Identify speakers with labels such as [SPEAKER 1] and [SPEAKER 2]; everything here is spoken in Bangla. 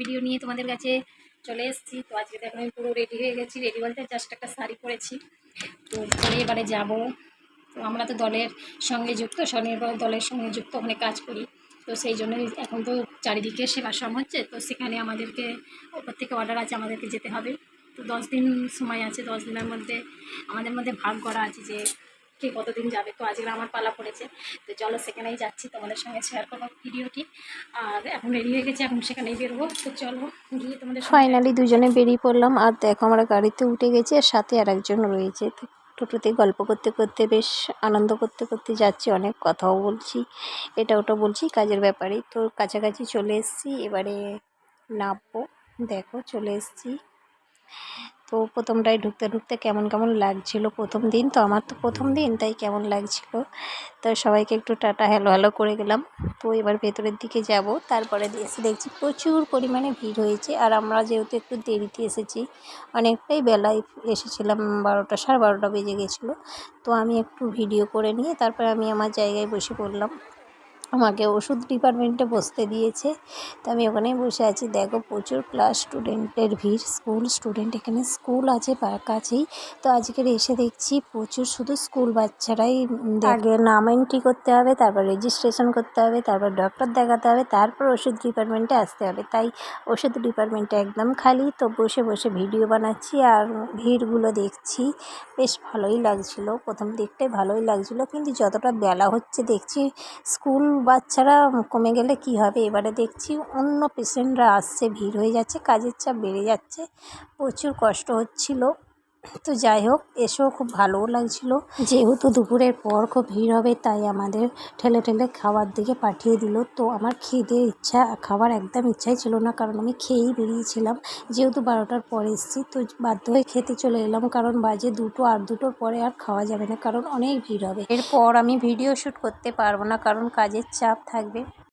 [SPEAKER 1] ভিডিও নিয়ে তোমাদের কাছে চলে এসেছি। তো আজকে দেখো আমি পুরো রেডি হয়ে গেছি। রেডি বলতে জাস্ট একটা শাড়ি পরেছি। তো পরে এবারে যাব। তো আমরা তো দলের সঙ্গে যুক্ত, স্বনির্ভর দলের সঙ্গে যুক্ত ওখানে কাজ করি। তো সেই জন্যই এখন তো চারিদিকে সেবাশ্রম হচ্ছে। তো সেখানে আমাদেরকে ওপর থেকে অর্ডার আছে, আমাদেরকে যেতে হবে। তো দশ দিন সময় আছে, দশ দিনের মধ্যে আমাদের মধ্যে ভাগ করা আছে যে কে কতদিন যাবে? তো আজকে আমার পালা পড়েছে। তো চলো সেখানেই যাচ্ছি, তোমাদের সঙ্গে শেয়ার করব ভিডিওটি। আর এখন রেডি হয়ে গেছে, এখন সেখানেই বেরোবো। তো চলো, গিয়ে তোমাদের
[SPEAKER 2] ফাইনালি দুজনে বেরিয়ে পড়লাম। আর দেখো আমরা গাড়িতে উঠে গেছি, আর সাথে আর একজন রয়েছে। তো টোটোতে গল্প করতে করতে বেশ আনন্দ করতে করতে যাচ্ছি, অনেক কথাও বলছি এটা ওটা বলছি, কাজের ব্যাপারে তো কাছাকাছি চলে এসেছি, এবারে নামবো। দেখো চলে এসেছি। তো প্রথমটায় ঢুকতে ঢুকতে কেমন কেমন লাগছিল প্রথম দিন? তো আমার তো প্রথম দিন, তাই কেমন লাগছিল? তো সবাইকে একটু টাটা, হ্যালো হ্যালো করে গেলাম। তো এবার ভেতরের দিকে যাব। তারপরে এসে দেখছি প্রচুর পরিমাণে ভিড় হয়েছে। আর আমরা যেহেতু একটু দেরিতে এসেছি, অনেকটাই বেলায় এসেছিলাম, বারোটা, সাড়ে বারোটা বেজে গেছিল। তো আমি একটু ভিডিও করে নিয়ে, তারপরে আমি আমার জায়গায় বসে পড়লাম। আমাকে ওষুধ ডিপার্টমেন্টে বসতে দিয়েছে। তো আমি ওখানেই বসে আছি। দেখো, প্রচুর ক্লাস স্টুডেন্টের ভিড়। স্কুল স্টুডেন্ট এখানে স্কুল আছে কাছেই। তো আজকের এসে দেখছি প্রচুর শুধু স্কুল বাচ্চারাই আগে নাম এন্ট্রি করতে হবে, তারপর রেজিস্ট্রেশন করতে হবে, তারপর ডক্টর দেখাতে হবে, তারপর ওষুধ ডিপার্টমেন্টে আসতে হবে। তাই ওষুধ ডিপার্টমেন্টে একদম খালি। তো বসে বসে ভিডিও বানাচ্ছি আর ভিড়গুলো দেখছি। বেশ ভালোই লাগছিল। প্রথম দিকটাই ভালোই লাগছিল। কিন্তু যতটা বেলা হচ্ছে, দেখছি স্কুল বাচ্চারা কমে গেলে কি হবে? এবারে দেখছি অন্য পেশেন্টরা আসছে, ভিড় হয়ে যাচ্ছে, কাজের চাপ বেড়ে যাচ্ছে, প্রচুর কষ্ট হচ্ছিল। তো যাই হোক, এসেও খুব ভালোও লাগছিল। যেহেতু দুপুরের পর খুব ভিড় হবে, তাই আমাদের ঠেলে ঠেলে খাওয়ার দিকে পাঠিয়ে দিল। তো আমার খেতে ইচ্ছা খাবার একদম ইচ্ছাই ছিল না, কারণ আমি খেয়েই বেরিয়েছিলাম। যেহেতু বারোটার পরে এসেছি, তো বাধ্য হয়ে খেতে চলে এলাম, কারণ বাজে দুটো আর দুটোর পরে আর খাওয়া যাবে না, কারণ অনেক ভিড় হবে। এরপর আমি ভিডিও শ্যুট করতে পারব না, কারণ কাজের চাপ থাকবে।